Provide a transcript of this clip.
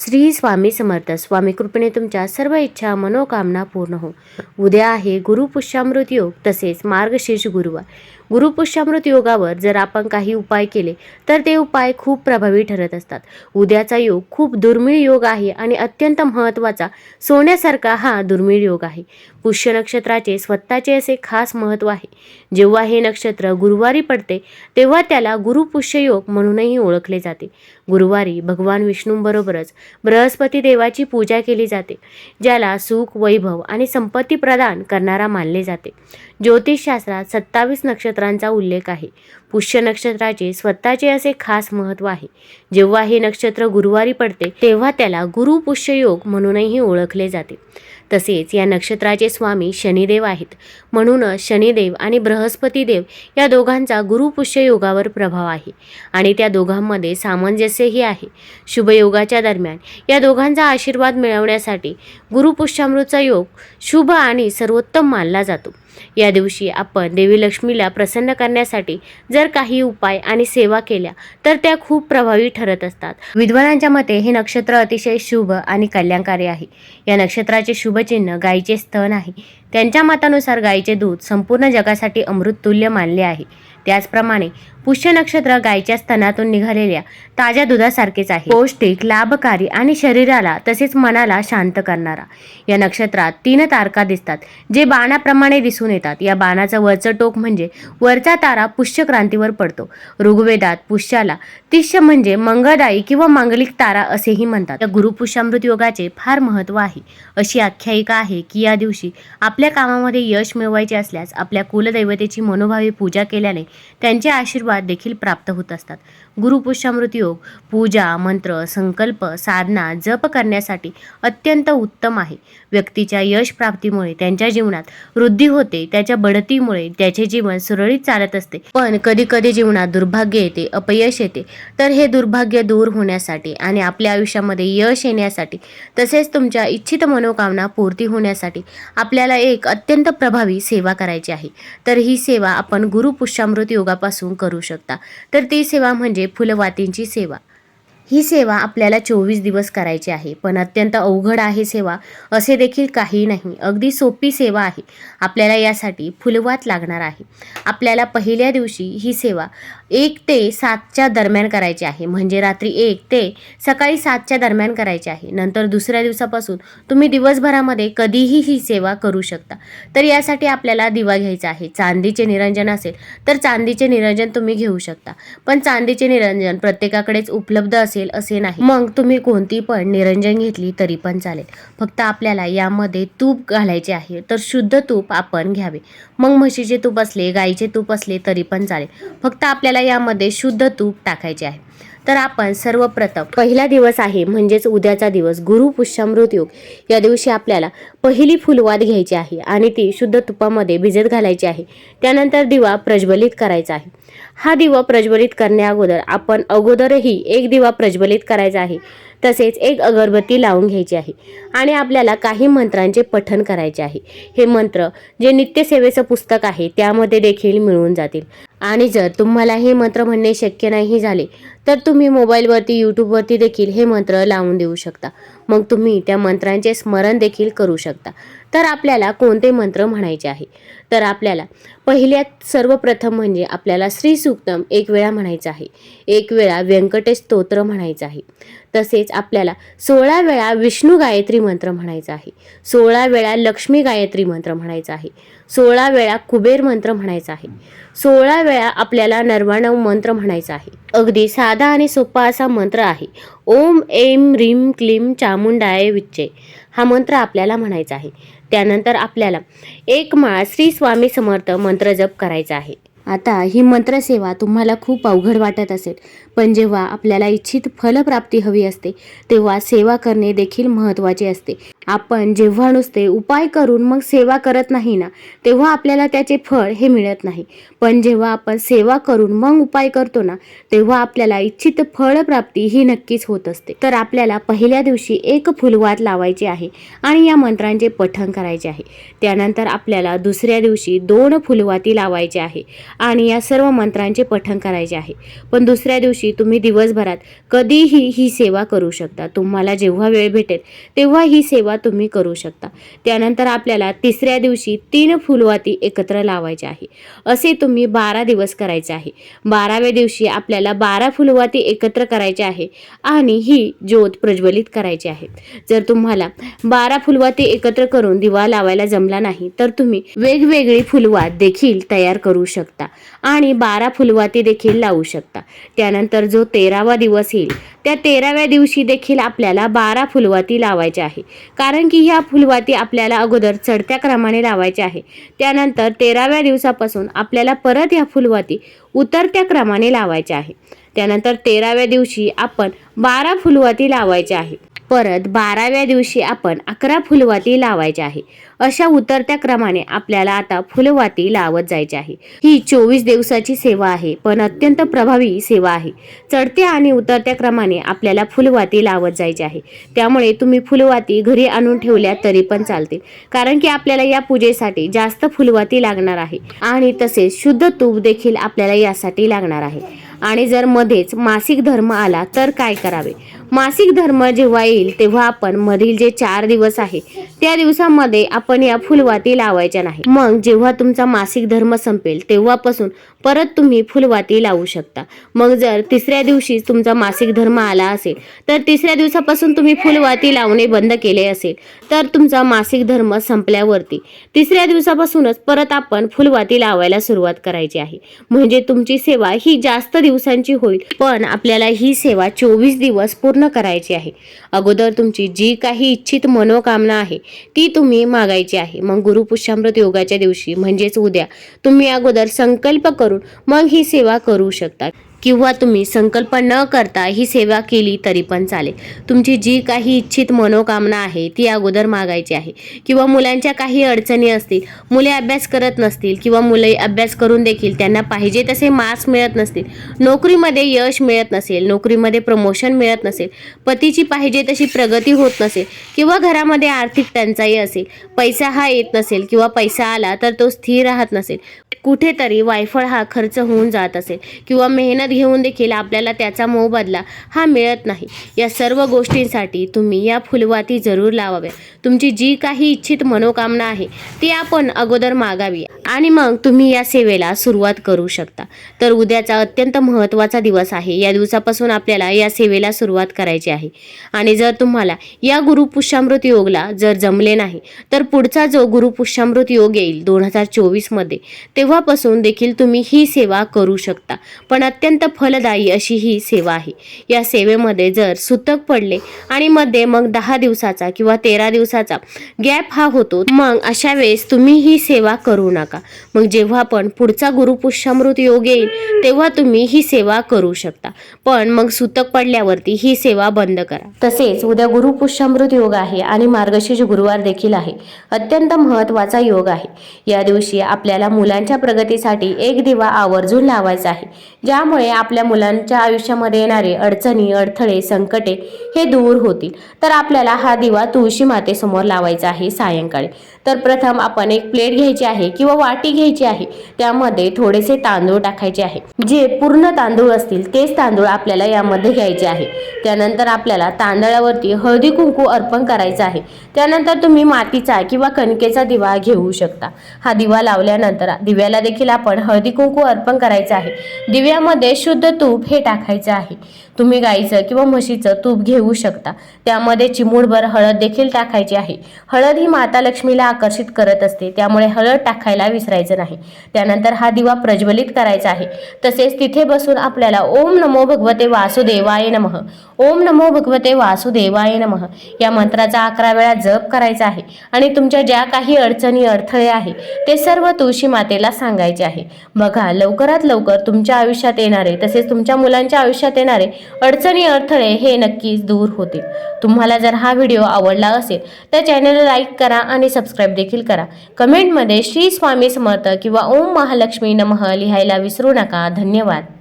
श्री स्वामी समर्थ. स्वामी कृपेने तुमच्या सर्व इच्छा मनोकामना पूर्ण हो. उद्या आहे गुरुपुष्यामृत योग तसेच मार्गशीर्ष गुरुवार. गुरुपुष्यामृत योगावर जर आपण काही उपाय केले तर ते उपाय खूप प्रभावी ठरत असतात. उद्याचा योग खूप दुर्मिळ योग आहे आणि अत्यंत महत्त्वाचा सोन्यासारखा हा दुर्मिळ योग आहे. पुष्य नक्षत्राचे स्वतःचे असे खास महत्त्व आहे. जेव्हा हे नक्षत्र गुरुवारी पडते तेव्हा त्याला गुरुपुष्य योग म्हणूनही ओळखले जाते. गुरुवारी भगवान विष्णूंबरोबरच बृहस्पती देवाची पूजा केली जाते ज्याला सुख वैभव आणि संपत्ती प्रदान करणारा मानले जाते. ज्योतिषशास्त्रात सत्तावीस नक्षत्र नक्षत्रांचा उल्लेख आहे. पुष्य नक्षत्राचे स्वतःचे असे खास महत्त्व आहे. जेव्हा हे नक्षत्र गुरुवारी पडते तेव्हा त्याला गुरु योग म्हणूनही ओळखले जाते. तसेच या नक्षत्राचे स्वामी शनिदेव आहेत. म्हणूनच शनिदेव आणि बृहस्पती देव या दोघांचा गुरुपुष्य योगावर प्रभाव आहे. आणि त्या दोघांमध्ये सामंजस्यही आहे. शुभयोगाच्या दरम्यान या दोघांचा आशीर्वाद मिळवण्यासाठी गुरुपुष्यामृतचा योग शुभ आणि सर्वोत्तम मानला जातो. या दिवशी आपण देवी लक्ष्मीला प्रसन्न करण्यासाठी जर काही उपाय आणि सेवा केल्या तर त्या खूप प्रभावी ठरत असतात. विद्वानांच्या मते हे नक्षत्र अतिशय शुभ आणि कल्याणकारी आहे. या नक्षत्राचे शुभचिन्ह गायीचे स्तन आहे. त्यांच्या मतानुसार गायीचे दूध संपूर्ण जगासाठी अमृततुल्य मानले आहे. त्याचप्रमाणे पुष्य नक्षत्र गायीच्या स्तनातून निघालेल्या ताज्या दुधासारखेच आहे. पौष्टिक लाभकारी आणि शरीराला तसेच मनाला शांत करणारा. या नक्षत्रात तीन तारका दिसतात जे बाणाप्रमाणे दिसून येतात. या बाणाचं वरचं टोक म्हणजे वरचा तारा पुष्य क्रांतीवर पडतो. ऋग्वेदात पुष्याला तिष्य म्हणजे मंगळदायी किंवा मांगलिक तारा असेही म्हणतात. या गुरुपुष्यामृत योगाचे फार महत्त्व आहे. अशी आख्यायिका आहे की या दिवशी आपल्या आपल्या कामामध्ये यश मिळवायचे असल्यास आपल्या कुलदैवतेची मनोभावी पूजा केल्याने त्यांचे आशीर्वाद देखील प्राप्त होत असतात. गुरुपुष्यामृत योग पूजा मंत्र संकल्प साधना जप करण्यासाठी अत्यंत उत्तम आहे. व्यक्तीच्या यश प्राप्तीमुळे त्यांच्या जीवनात वृद्धी होते त्याच्या बढतीमुळे त्याचे जीवन सुरळीत चालत असते. पण कधी कधी जीवनात दुर्भाग्य येते अपयश येते. तर हे दुर्भाग्य दूर होण्यासाठी आणि आपल्या आयुष्यामध्ये यश येण्यासाठी तसेच तुमच्या इच्छित मनोकामना पूर्ती होण्यासाठी आपल्याला एक अत्यंत प्रभावी सेवा करायची आहे. तर ही सेवा आपण गुरुपुष्यामृत योगापासून करू शकता. तर ती सेवा म्हणजे म्हणजे फुलवातींची सेवा. ही सेवा आपल्याला चोवीस दिवस करायची आहे. पण अत्यंत अवघड आहे सेवा असे देखील काही नाही. अगदी सोपी सेवा आहे. आपल्याला यासाठी फुलवात लागणार आहे. आपल्याला पहिल्या दिवशी ही सेवा एक ते सातच्या दरम्यान करायची आहे. म्हणजे रात्री एक ते सकाळी सातच्या दरम्यान करायची आहे. नंतर दुसऱ्या दिवसापासून तुम्ही दिवसभरामध्ये कधीही ही सेवा करू शकता. तर यासाठी आपल्याला दिवा घ्यायचा आहे. चांदीचे निरंजन असेल तर चांदीचे निरंजन तुम्ही घेऊ शकता. पण चांदीचे निरंजन प्रत्येकाकडेच उपलब्ध असेल असे नाही. मग तुम्ही कोणती पण निरंजन घेतली तरी पण चालेल. फक्त आपल्याला यामध्ये तूप घालायचे आहे तर शुद्ध तूप आपण घ्यावे. मग म्हशीचे तूप असले गाईचे तूप असले तरी पण चालेल. फक्त आपल्याला यामध्ये शुद्ध तूप टाकायचे आहे. तर आपण सर्वप्रथम पहिला दिवस आहे म्हणजेच उद्याचा दिवस गुरु पुष्यामृत योग. या दिवशी आपल्याला पहिली फुलवाद घ्यायची आहे आणि ती शुद्ध तुपामध्ये भिजत घालायची आहे. त्यानंतर दिवा प्रज्वलित करायचा आहे. हा दिवा प्रज्वलित करण्याअगोदर आपण अगोदरही एक दिवा प्रज्वलित करायचा आहे. तसेच एक अगरबत्ती लावून घ्यायची आहे आणि आपल्याला काही मंत्रांचे पठण करायचे आहे. हे मंत्र जे नित्यसेवेचं पुस्तक आहे त्यामध्ये देखील मिळून जातील. आणि जर तुम्हाला हे मंत्र म्हणणे शक्य नाही झाले तर तुम्ही मोबाईलवरती यूट्यूबवरती देखील हे मंत्र लावून देऊ शकता. मग तुम्ही त्या मंत्रांचे स्मरण देखील करू शकता. तर आपल्याला कोणते मंत्र म्हणायचे आहे? तर आपल्याला पहिल्यात सर्वप्रथम म्हणजे आपल्याला श्री सूक्तम एक वेळा म्हणायचं आहे. एक वेळा व्यंकटेश स्तोत्र म्हणायचं आहे. तसेच आपल्याला सोळा वेळा विष्णू गायत्री मंत्र म्हणायचा आहे. सोळा वेळा लक्ष्मी गायत्री मंत्र म्हणायचा आहे. सोळा वेळा कुबेर मंत्र म्हणायचा आहे. सोळा वेळा आपल्याला नर्वाणव मंत्र म्हणायचा आहे. अगदी साधा आणि सोपा असा मंत्र आहे. ओम एम रीम क्लीम चामुंडाय विच्चे. हा मंत्र आपल्याला म्हणायचा आहे. त्यानंतर आपल्याला एक माळ श्री स्वामी समर्थ मंत्र जप करायचा आहे. आता ही मंत्रसेवा तुम्हाला खूप अवघड वाटत असेल. पण जेव्हा आपल्याला इच्छित फलप्राप्ती हवी असते तेव्हा सेवा करणे देखील महत्त्वाचे असते. आपण जेव्हा नुसते उपाय करून मग सेवा करत नाही ना तेव्हा आपल्याला त्याचे फळ हे मिळत नाही. पण जेव्हा आपण सेवा करून मग उपाय करतो ना तेव्हा आपल्याला इच्छित फळप्राप्ती ही नक्कीच होत असते. तर आपल्याला पहिल्या दिवशी एक फुलवात लावायची आहे आणि या मंत्रांचे पठण करायचे आहे. त्यानंतर आपल्याला दुसऱ्या दिवशी दोन फुलवाती लावायचे आहे. आणि या सर्व मंत्रांचे पठण करायचे आहे. पण दुसऱ्या दिवशी तुम्ही दिवसभरात कधीही ही सेवा करू शकता. तुम्हाला जेव्हा वेळ भेटेल तेव्हा ही सेवा तुम्ही करू शकता. त्यानंतर आपल्याला तिसऱ्या दिवशी तीन फुलवाती एकत्र लावायचे आहे. असे तुम्ही बारा दिवस करायचे आहे. बाराव्या दिवशी आपल्याला बारा फुलवाती एकत्र करायचे आहे आणि ही ज्योत प्रज्वलित करायची आहे. जर तुम्हाला बारा फुलवाती एकत्र करून दिवा लावायला जमला नाही तर तुम्ही वेगवेगळी फुलवात देखील तयार करू शकता. आणि बारा फुलवाती देखील लावू शकता. त्यानंतर जो तेरावा दिवस येईल त्या तेराव्या दिवशी देखील आपल्याला बारा फुलवाती लावायच्या आहे. कारण की ह्या फुलवाती आपल्याला अगोदर चढत्या क्रमाने लावायच्या आहे. त्यानंतर तेराव्या दिवसापासून आपल्याला परत ह्या फुलवाती उतरत्या क्रमाने लावायच्या आहे. त्यानंतर तेराव्या दिवशी आपण बारा फुलवाती लावायच्या आहे. परत बाराव्या दिवशी आपण अकरा फुलवाती लावायच्या आहे. अशा उतरत्या क्रमाने आपल्याला आता फुलवाती लावत जायची आहे. ही चोवीस दिवसाची सेवा आहे पण अत्यंत प्रभावी सेवा आहे. चढत्या आणि उतरत्या क्रमाने आपल्याला फुलवाती लावत जायची आहे. त्यामुळे तुम्ही फुलवाती घरी आणून ठेवल्या तरी पण चालतील. कारण की आपल्याला या पूजेसाठी जास्त फुलवाती लागणार आहे. आणि तसेच शुद्ध तूप देखील आपल्याला यासाठी लागणार आहे. आणि जर मध्येच मासिक धर्म आला तर काय करावे? मासिक धर्म जेव्हा येईल तेव्हा आपण मधील जे चार दिवस आहे त्या दिवसामध्ये आपण या फुलवाती लावायच्या नाही. मग जेव्हा तुमचा मासिक धर्म संपेल तेव्हापासून परत तुम्ही फुलवाती लावू शकता. मग जर तिसऱ्या दिवशी तुमचा मासिक धर्म आला असेल तर तिसऱ्या दिवसापासून तुम्ही फुलवाती लावणे बंद केले असेल तर तुमचा मासिक धर्म संपल्यावरती तिसऱ्या दिवसापासूनच परत आपण फुलवाती लावायला सुरुवात करायची आहे. म्हणजे तुमची सेवा ही जास्त दिवसांची होईल पण आपल्याला ही सेवा चोवीस दिवस पूर्ण पूर्ण करायची आहे. अगोदर तुमची जी काही इच्छित मनोकामना आहे ती तुम्ही मागायची आहे. मग गुरुपुष्यामृत योगाच्या दिवशी म्हणजेच उद्या तुम्ही अगोदर संकल्प करून मग ही सेवा करू शकता. किंवा तुम्ही संकल्प न करता ही सेवा केली तरी पण चालेल. तुमची जी काही इच्छित मनोकामना आहे ती अगोदर मागायची आहे. किंवा मुलांच्या काही अडचणी असतील मुले अभ्यास करत नसतील किंवा मुले अभ्यास करून देखील त्यांना पाहिजे तसे मार्क्स मिळत नसतील नोकरीमध्ये यश मिळत नसेल नोकरीमध्ये प्रमोशन मिळत नसेल पतीची पाहिजे तशी प्रगती होत नसेल किंवा घरामध्ये आर्थिक टंचाई असेल पैसा हा येत नसेल किंवा पैसा आला तर तो स्थिर राहत नसेल कुठेतरी वायफळ हा खर्च होऊन जात असेल किंवा मेहनत घेऊन देखील आपल्याला त्याचा मोबदला हा मिळत नाही. या सर्व गोष्टींसाठी तुम्ही या फुलवाती जरूर लावाव्या. तुमची जी काही इच्छित मनोकामना आहे ती आपण अगोदर मागावी. आणि मग तुम्ही या सेवेला सुरुवात करू शकता. तर उद्याचा अत्यंत महत्त्वाचा दिवस आहे. या दिवसापासून आपल्याला या सेवेला सुरुवात करायची आहे. आणि जर तुम्हाला या गुरुपुष्यामृत योगला जर जमले नाही तर पुढचा जो गुरुपुष्यामृत योग येईल दोन हजार चोवीसमध्ये तेव्हापासून देखील तुम्ही ही सेवा करू शकता. पण अत्यंत फलदायी अशी ही सेवा आहे. या सेवेमध्ये जर सुतक पडले आणि मध्ये मग दहा दिवसाचा किंवा तेरा दिवसाचा गॅप हा होतो मग अशा वेळेस तुम्ही ही सेवा करू नका. मग जेव्हा पण पुढचा गुरुपुष्यामृत योग येईल तेव्हा तुम्ही ही सेवा करू शकता. पण मग सुतक पडल्यावरती ही सेवा बंद करा. तसेच उद्या गुरुपुष्यामृत योग आहे आणि मार्गशीर्ष गुरुवार देखील आहे. अत्यंत महत्त्वाचा योग आहे. या दिवशी आपल्याला मुलांच्या प्रगतीसाठी एक दिवा आवर्जून लावायचा आहे. ज्यामुळे आपल्या मुलांच्या आयुष्यामध्ये येणारे अडचणी अडथळे संकटे हे दूर होतील. तर आपल्याला हा दिवा तुळशी मातेसमोर लावायचा आहे सायंकाळी. तर प्रथम आपण एक प्लेट घ्यायची आहे किंवा वाटी घ्यायची आहे. त्यामध्ये थोडेसे तांदूळ टाकायचे आहे. जे पूर्ण तांदूळ असतील तेच तांदूळ आपल्याला यामध्ये घ्यायचे आहे. त्यानंतर आपल्याला तांदळावरती हळदी कुंकू अर्पण करायचं आहे. त्यानंतर तुम्ही मातीचा किंवा कणकेचा दिवा घेऊ शकता. हा दिवा लावल्यानंतर दिव्याला देखील आपण हळदी कुंकू अर्पण करायचं आहे. दिव्यामध्ये शुद्ध तूप हे टाकायचं आहे. तुम्ही गाईचं किंवा म्हशीचं तूप घेऊ शकता. त्यामध्ये चिमूडभर हळद देखील टाकायची आहे. हळद ही माता लक्ष्मीला आकर्षित करत असते. त्यामुळे हळद टाकायला विसरायचं नाही. त्यानंतर हा दिवा प्रज्वलित करायचा आहे. तसेच तिथे बसून आपल्याला ओम नमो भगवते वासुदेवाय नमः. ओम नमो भगवते वासुदेवाय नम. या मंत्राचा अकरा वेळा जप करायचा आहे. आणि तुमच्या ज्या काही अडचणी अडथळे आहे ते सर्व तुळशी मातेला सांगायचे आहे. बघा लवकरात लवकर तुमच्या आयुष्यात येणारे तसेच तुमच्या मुलांच्या आयुष्यात येणारे अडचणी अडथळे हे नक्कीच दूर होतील. तुम्हाला जर हा व्हिडिओ आवडला असेल तर चॅनलला लाईक करा आणि सबस्क्राईब देखील करा. कमेंटमध्ये श्री स्वामी समर्थ किंवा ओम महालक्ष्मी नमः लिहायला विसरू नका. धन्यवाद.